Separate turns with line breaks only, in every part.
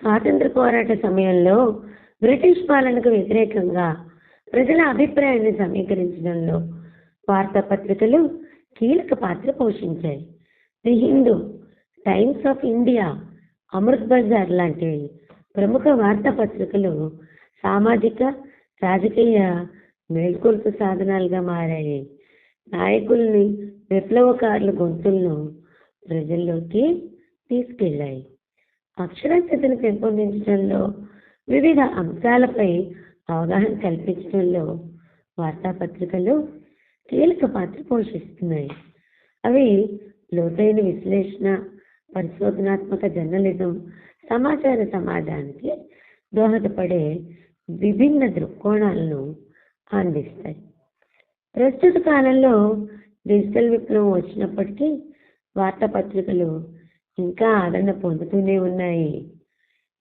స్వాతంత్ర పోరాట సమయంలో బ్రిటిష్ పాలనకు వ్యతిరేకంగా ప్రజల అభిప్రాయాన్ని సమీకరించడంలో వార్తాపత్రికలు కీలక పాత్ర పోషించాయి. The Hindu Times of India Amrit Bazar లాంటి ప్రముఖ వార్తాపత్రికలు సామాజిక రాజకీయ మేల్కొల్పు సాధనాలుగా మారాయి. నాయకుల్ని విప్లవకారుల గొంతులను ప్రజల్లోకి తీసుకెళ్ళాయి. అక్షరాస్యతను పెంపొందించడంలో వివిధ అంశాలపై అవగాహన కల్పించడంలో వార్తాపత్రికలు కీలక పాత్ర పోషిస్తున్నాయి. అవి లోతైన విశ్లేషణ పరిశోధనాత్మక జర్నలిజం సమాచార సమాజానికి దోహదపడే విభిన్న దృక్కోణాలను అందిస్తాయి. ప్రస్తుత కాలంలో డిజిటల్ విప్లవం వచ్చినప్పటికీ వార్తాపత్రికలు ఇంకా ఆదరణ పొందుతూనే ఉన్నాయి.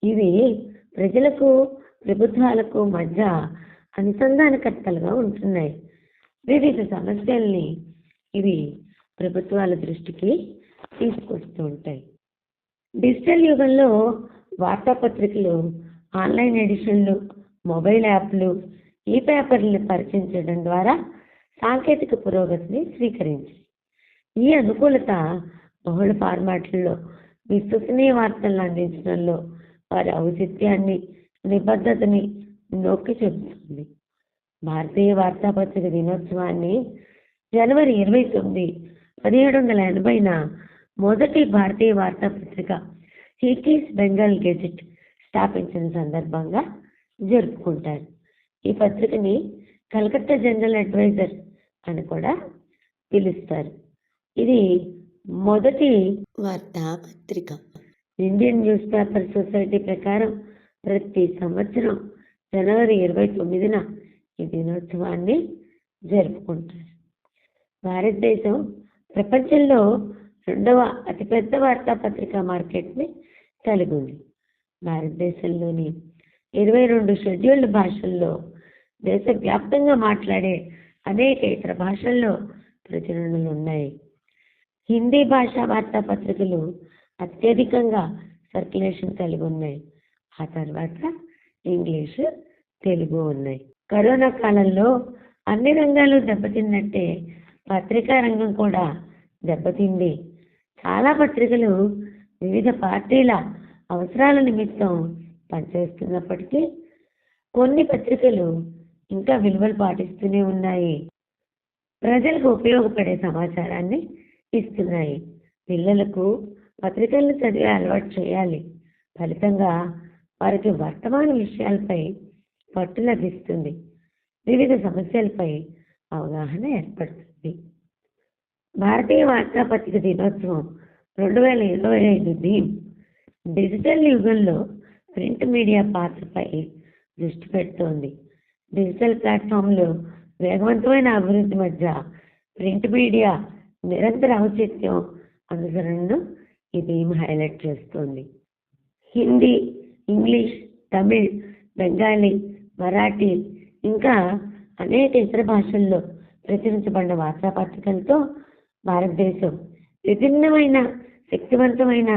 ఇవి ప్రజలకు ప్రభుత్వాలకు మధ్య అనుసంధానకర్తలుగా ఉంటున్నాయి. వివిధ సమస్యల్ని ఇవి ప్రభుత్వాల దృష్టికి తీసుకొస్తూ ఉంటాయి. డిజిటల్ యుగంలో వార్తాపత్రికలు ఆన్లైన్ ఎడిషన్లు మొబైల్ యాప్లు ఈ పేపర్లను పరిచయం చేయడం ద్వారా సాంకేతిక పురోగతిని స్వీకరించాయి. ఈ అనుకూలత బహుళ ఫార్మాట్లలో విశ్వసనీయ వార్తలను అందించడంలో వారి ఔచిత్యాన్ని నిబద్ధతని నొక్కి చెబుతుంది భారతీయ వార్తాపత్రిక దినోత్సవాన్ని జనవరి ఇరవై తొమ్మిది పదిహేడు వందల ఎనభైన మొదటి భారతీయ వార్తాపత్రిక హికీస్ బెంగాల్ గెజెట్ స్థాపించిన సందర్భంగా జరుపుకుంటారు. ఈ పత్రికని కలకత్తా జనరల్ అడ్వైజర్ అని కూడా పిలుస్తారు. ఇది మొదటి వార్తాపత్రిక. ఇండియన్ న్యూస్ పేపర్ సొసైటీ ప్రకారం ప్రతి సంవత్సరం జనవరి ఇరవై తొమ్మిదిన ఈ దినోత్సవాన్ని జరుపుకుంటారు. భారతదేశం ప్రపంచంలో రెండవ అతిపెద్ద వార్తాపత్రిక మార్కెట్ని కలిగి ఉంది. భారతదేశంలోని ఇరవై రెండు షెడ్యూల్డ్ భాషల్లో దేశవ్యాప్తంగా మాట్లాడే అనేక ఇతర భాషల్లో ప్రచురణలు ఉన్నాయి. హిందీ భాషా వార్తాపత్రికలు అత్యధికంగా సర్క్యులేషన్ కలిగి ఉన్నాయి. ఆ తర్వాత ఇంగ్లీషు తెలుగు ఉన్నాయి. కరోనా కాలంలో అన్ని రంగాలు దెబ్బతిన్నట్టే పత్రికా రంగం కూడా దెబ్బతింది. చాలా పత్రికలు వివిధ పార్టీల అవసరాల నిమిత్తం పనిచేస్తున్నప్పటికీ కొన్ని పత్రికలు ఇంకా విలువలు పాటిస్తూనే ఉన్నాయి. ప్రజలకు ఉపయోగపడే సమాచారాన్ని ఇస్తున్నాయి. పిల్లలకు పత్రికలను చదివే అలవాటు చేయాలి. ఫలితంగా వారికి వర్తమాన విషయాలపై పట్టు లభిస్తుంది. వివిధ సమస్యలపై అవగాహన ఏర్పడుతుంది. భారతీయ వార్తాపత్రిక దినోత్సవం రెండు వేల ఇరవై ఐదు థీమ్ డిజిటల్ యుగంలో ప్రింట్ మీడియా పాత్రపై దృష్టి పెడుతోంది. డిజిటల్ ప్లాట్ఫామ్లు వేగవంతమైన అభివృద్ధి మధ్య ప్రింట్ మీడియా నిరంతర ఔచిత్యం అనుసరణను ఈ థీమ్ హైలైట్ చేస్తోంది. హిందీ ఇంగ్లీష్ తమిళ్ బెంగాలీ మరాఠీ ఇంకా అనేక ఇతర భాషల్లో ప్రచురించబడిన వార్తాపత్రికలతో భారతదేశం విభిన్నమైన శక్తివంతమైన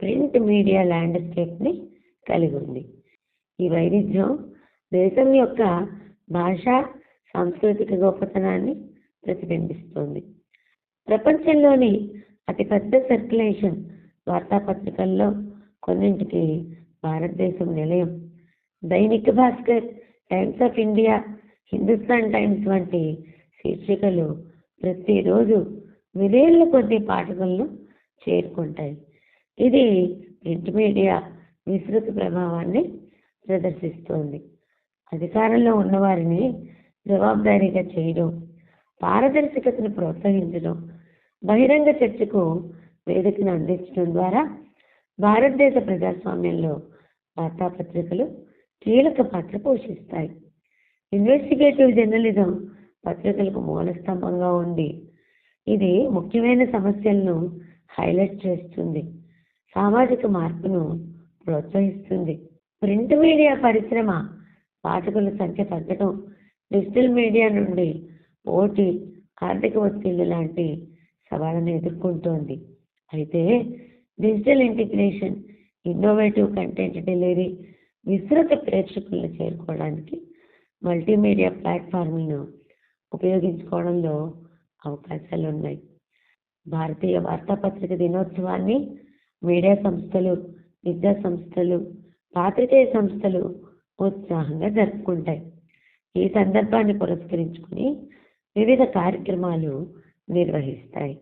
ప్రింట్ మీడియా ల్యాండ్స్కేప్ని కలిగి ఉంది. ఈ వైవిధ్యం దేశం యొక్క భాష సాంస్కృతిక గొప్పతనాన్ని ప్రతిబింబిస్తుంది. ప్రపంచంలోని అతిపెద్ద సర్క్యులేషన్ వార్తాపత్రికల్లో కొన్నింటికి భారతదేశం నిలయం. Dainik Bhaskar Times of India Hindustan Times వంటి శీర్షికలు ప్రతిరోజు మిలియన్ల కొద్ది పాఠకులను చేరుకుంటాయి. ఇది ప్రింట్ మీడియా విస్తృత ప్రభావాన్ని ప్రదర్శిస్తోంది. అధికారంలో ఉన్నవారిని జవాబుదారీగా చేయడం పారదర్శకతను ప్రోత్సహించడం బహిరంగ చర్చకు వేదికను అందించడం ద్వారా భారతదేశ ప్రజాస్వామ్యంలో వార్తాపత్రికలు కీలక పాత్ర పోషిస్తాయి. ఇన్వెస్టిగేటివ్ జర్నలిజం పత్రికలకు మూల స్తంభంగా ఉంది ఇది ముఖ్యమైన సమస్యలను హైలైట్ చేస్తుంది సామాజిక మార్పును ప్రోత్సహిస్తుంది. ప్రింట్ మీడియా పరిశ్రమ పాఠకుల సంఖ్య తగ్గడం డిజిటల్ మీడియా నుండి పోటీ ఆర్థిక ఒత్తిళ్ళు లాంటి సవాళ్ళను ఎదుర్కొంటోంది. అయితే digital integration innovative content delivery విస్తృత ప్రేక్షకులను చేరుకోవడానికి మల్టీమీడియా ప్లాట్ఫామ్లను ఉపయోగించుకోవడంలో అవకాశాలు ఉన్నాయి భారతీయ వార్తాపత్రిక దినోత్సవాన్ని మీడియా సంస్థలు విద్యా సంస్థలు పాత్రికేయ సంస్థలు ఉత్సాహంగా జరుపుకుంటాయి. ఈ సందర్భాన్ని పురస్కరించుకుని వివిధ కార్యక్రమాలు నిర్వహిస్తాయి.